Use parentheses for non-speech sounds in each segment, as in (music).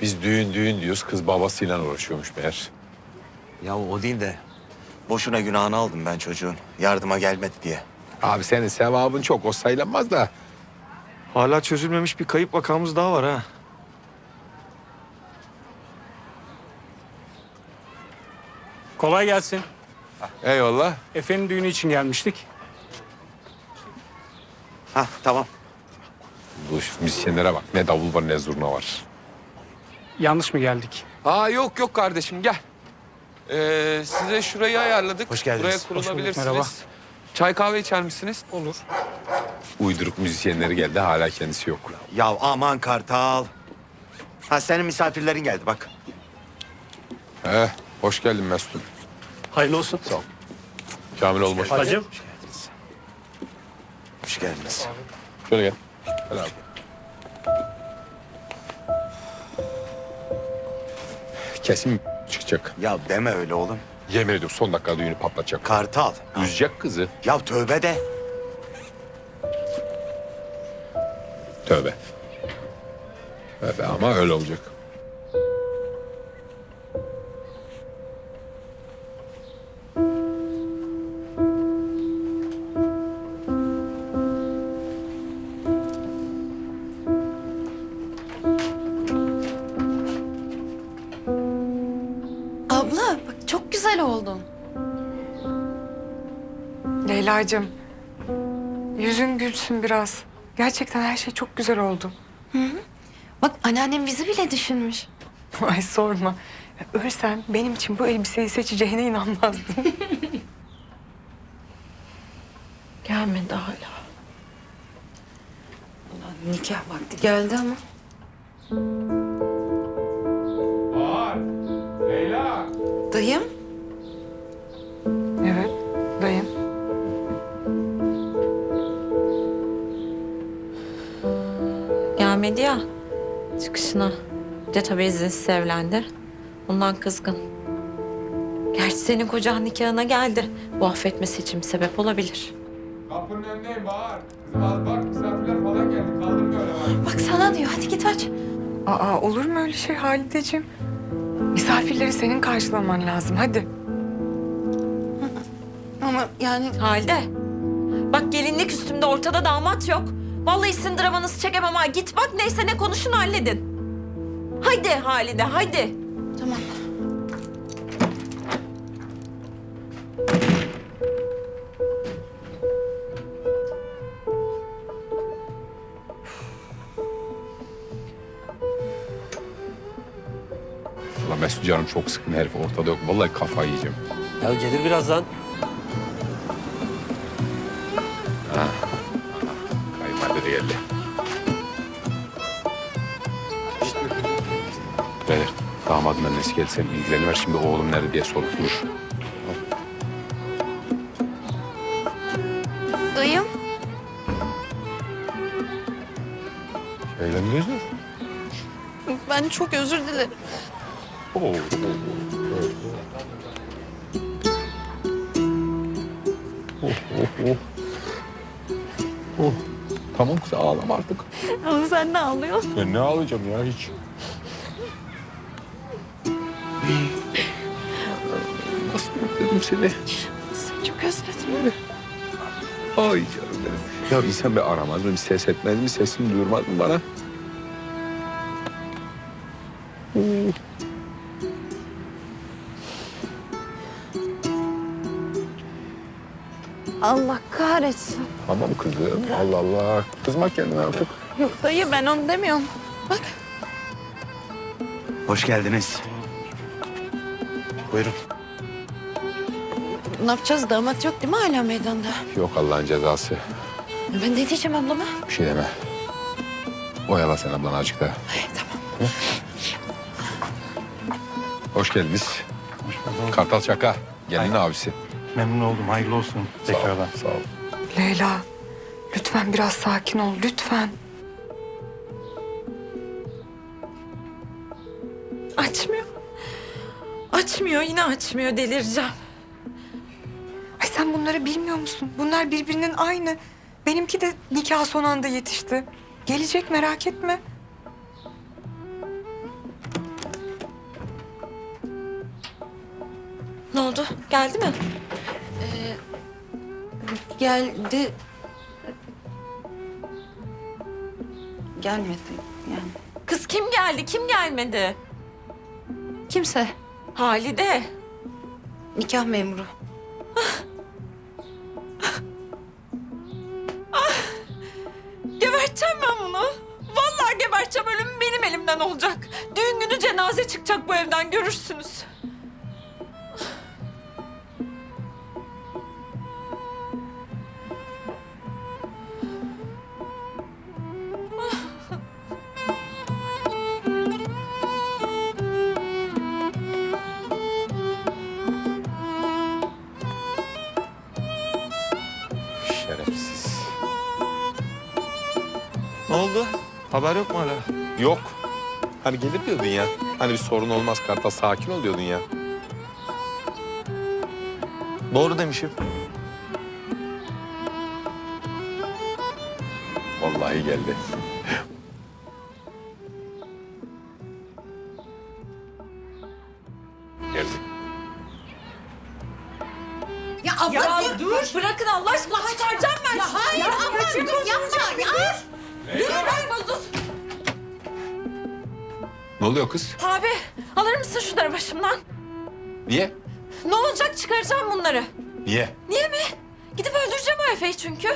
Biz düğün düğün diyoruz. Kız babasıyla uğraşıyormuş meğer. Ya o değil de boşuna günahını aldım ben çocuğun. Yardıma gelmedi diye. Abi senin sevabın çok. O sayılanmaz da. Hala çözülmemiş bir kayıp vakamız daha var ha. Kolay gelsin. Eyvallah. Efe'nin düğünü için gelmiştik. Hah tamam. Bu müzisyenlere bak. Ne davul var ne zurna var. Yanlış mı geldik? Aa yok yok kardeşim gel. Ee, size şurayı ayarladık. Hoş geldiniz. Buraya kurulabilirsiniz. merhaba. Çay kahve içer misiniz? Olur. Uyduruk müzisyenleri geldi. Hala kendisi yok. Ya aman Kartal. Ha senin misafirlerin geldi bak. Eh, hoş geldin Mesut'um. Hayırlı olsun. Sağ ol. Kamil olmuş. Hacım. Hoş geldiniz. Şöyle gel. Gel abi. Kesin çıkacak. Ya deme öyle oğlum. Yemin ediyorum son dakika düğünü patlatacak. Kartal. Üzecek kızı. Ya tövbe de. Tövbe. Tövbe ama öyle olacak. Leyla'cığım, yüzün gülsün biraz. Gerçekten her şey çok güzel oldu. Bak anneannem bizi bile düşünmüş. (laughs) Ay sorma. Ölsem benim için bu elbiseyi seçeceğine inanmazdım. (laughs) Gelmedi hala. Ulan nikah vakti geldi ama. Leyla. Dayım Gelmedi ya çıkışına. Bir de tabii izinsiz evlendi. Ondan kızgın. Gerçi senin kocan nikahına geldi. Bu affetmesi için bir sebep olabilir. Kapının önündeyim Bahar. Kızım az bak misafirler falan geldi. Kaldım böyle bak. bak sana diyor hadi git aç. Aa, olur mu öyle şey Halideciğim? Misafirleri senin karşılaman lazım. Hadi. Ama yani Halide. Bak gelinlik üstümde ortada damat yok. Vallahi sizin dramanızı çekemem ha. Git bak neyse ne konuşun halledin. Haydi Halide haydi. tamam. Ulan Mesut canım çok sıkın herif ortada yok. Vallahi kafayı yiyeceğim. Ya gelir birazdan. Beyler damadın annesi geldi sen ilgileniver şimdi oğlum nerede diye sorup durur. Dayım Eğlendiniz mi? ben çok özür dilerim. Oo. Oh, oh, oh. Oh. Tamam kız ağlama artık. Ama sen ne ağlıyorsun? Ben ne ağlayacağım ya hiç. Nasıl özledim seni. Çok özledim. Ay canım benim. Ya insan bir aramaz mı, bir ses etmez mi, sesini duyurmaz mı bana? Allah kahretsin. Tamam kızım, Allah Allah. Kızma kendine artık. Yok dayı ben onu demiyorum. Bak Hoş geldiniz. Buyurun. ne yapacağız damat yok değil mi hala meydanda? Yok Allah'ın cezası. Ben ne diyeceğim ablama? Bir şey deme. Oyala sen ablanı azıcık da. Ay, tamam. Hoş geldiniz. Kartal Çaka, gelin abisi. Memnun oldum. Hayırlı olsun tekrardan. Sağ ol. Leyla, lütfen biraz sakin ol. Lütfen. Açmıyor, yine açmıyor. Delireceğim. Ay sen bunları bilmiyor musun? Bunlar birbirinin aynı. Benimki de nikah son anda yetişti. Gelecek merak etme. Ne oldu? Geldi mi? Ee, geldi. Gelmedi yani. Kız kim geldi, kim gelmedi? Kimse. Halide. Nikah memuru. Geberteceğim ben bunu. Vallahi geberteceğim. Ölüm benim elimden olacak. Düğün günü cenaze çıkacak bu evden görürsünüz. Haber yok mu hala? Yok. Hani gelir diyordun ya. Hani bir sorun olmaz Kartal sakin ol diyordun ya. Doğru demişim. Vallahi geldi. Ne oluyor kız? Abi alır mısın şunları başımdan? Niye? Ne olacak çıkaracağım bunları. Niye? Niye mi? Gidip öldüreceğim o Efe'yi çünkü.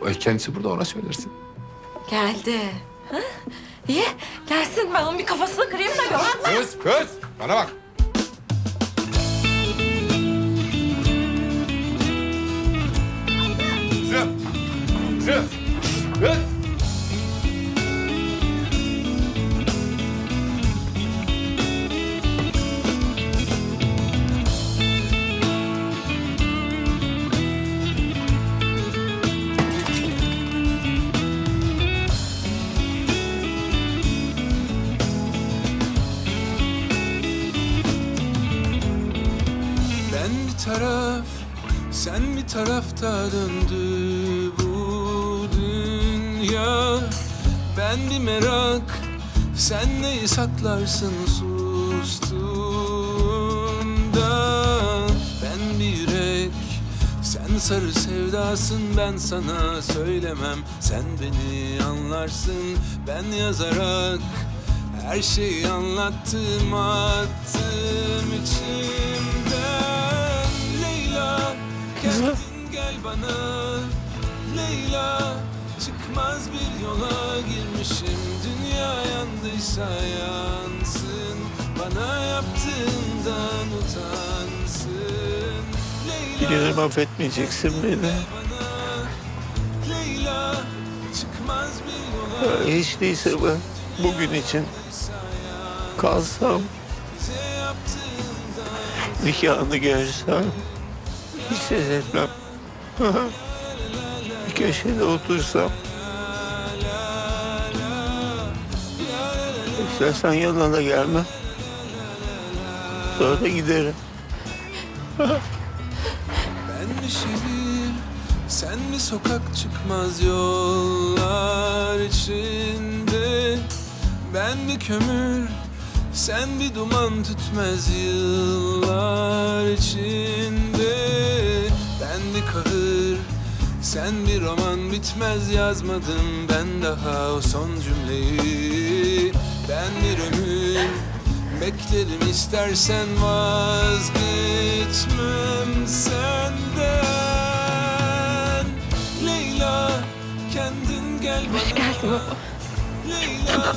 O kendisi burada ona söylersin. Geldi. Ha? İyi gelsin ben onun bir kafasını kırayım da gör. Kız, kız. Bana bak. Kızım. Kızım. Bir taraf, sen bir tarafta döndü bu dünya. Ben bir merak, sen neyi saklarsın sustuğunda? Ben bir yürek, sen sarı sevdasın ben sana söylemem. Sen beni anlarsın ben yazarak her şeyi anlattım attım içimden Leyla kendin gel bana Leyla. Çıkmaz bir yola girmişim. Dünya yandıysa yansın. Bana yaptığından utansın. Leyla. Affetmeyeceksin beni. Leyla. Çıkmaz bir yola Hiç değilse ben bugün için kalsam, nikahını görsem hiç ses etmem. Bir köşede otursam. İstersen yanına da gelme. Sonra giderim. Ben bir şehir, sen bir sokak çıkmaz yollar içinde Ben bir kömür, sen bir duman tütmez yıllar içinde Ben bir kahır, sen bir roman bitmez yazmadım ben daha o son cümleyi. Ben bir ömür Beklerim istersen vazgeçmem senden. Leyla kendin gel bana. Hoş geldin baba. Leyla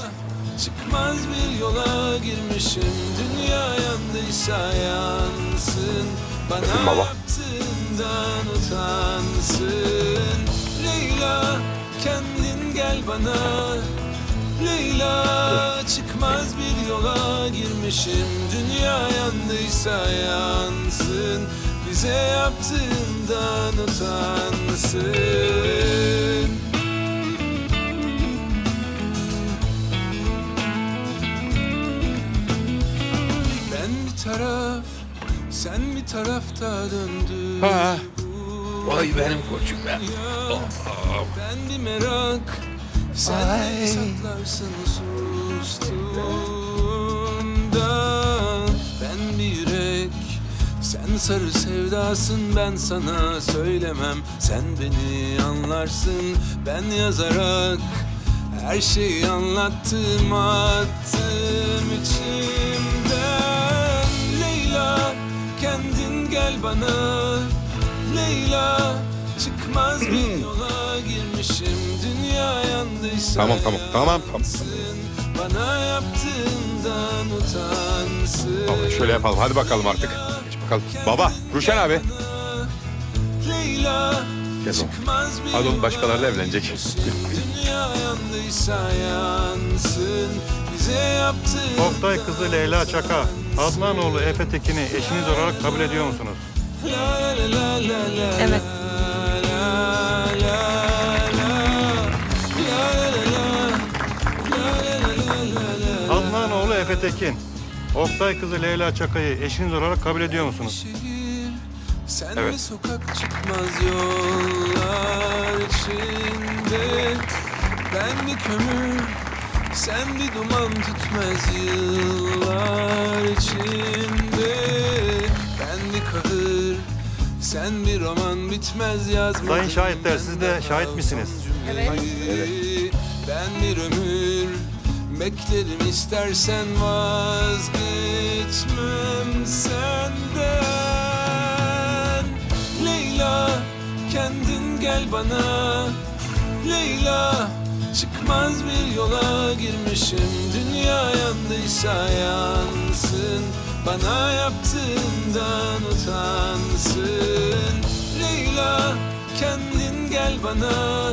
çıkmaz bir yola girmişim. Dünya yandıysa yansın. Bana Baba. Yaptığından utansın. Leyla kendin gel bana. Leyla çıkmaz bir yola girmişim. Dünya yandıysa yansın. Bize yaptığından utansın. Ben bir taraf, sen bir tarafta döndü Ha. Vay benim koçum be. dünya. Ben bir merak, sen neyi saklarsın sustuğunda. Ben bir yürek, sen sarı sevdasın ben sana söylemem. Sen beni anlarsın ben yazarak Her şeyi anlattım attım içimden Leyla kendin gel bana Leyla çıkmaz bir yola girmişim Dünya yandıysa Tamam, tamam, tamam, tamam. Bana yaptığından utansın Vallahi şöyle yapalım. Hadi bakalım artık. Geç bakalım. Baba, Ruşen abi. Leyla Gel bir Hadi oğlum yola başkalarıyla evlenecek. Dünya yandıysa yansın Oktay kızı Leyla Çaka, Adnanoğlu Efe Tekin'i eşiniz olarak kabul ediyor musunuz? Evet. Adnanoğlu Efe Tekin, Oktay kızı Leyla Çaka'yı eşiniz olarak kabul ediyor musunuz? Sen Evet. sokak çıkmaz yollar içinde Ben bir kömür, sen bir duman tütmez yıllar içinde. Ben bir kahır, sen bir roman bitmez yazmadım. Sayın şahitler, siz de şahit misiniz? son cümleyi. Ben bir ömür beklerim istersen vazgeçmem senden. Leyla kendin gel bana. Leyla çıkmaz bir yola girmişim. Dünya yandıysa yansın. Bana yaptığından utansın. Leyla kendin gel bana.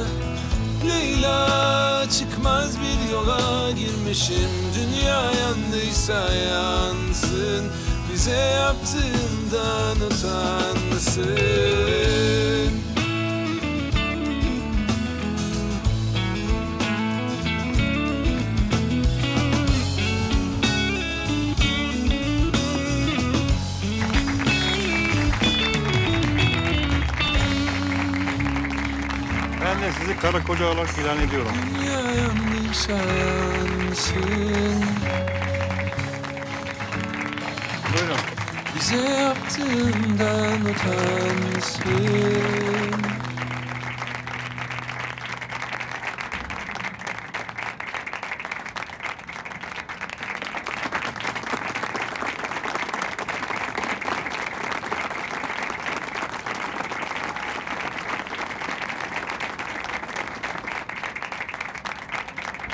Leyla çıkmaz bir yola girmişim. Dünya yandıysa yansın. Bize yaptığından utansın Karı koca olarak ilan ediyorum. Dünya yandıysa yansın Buyurun. Bize yaptığından utansın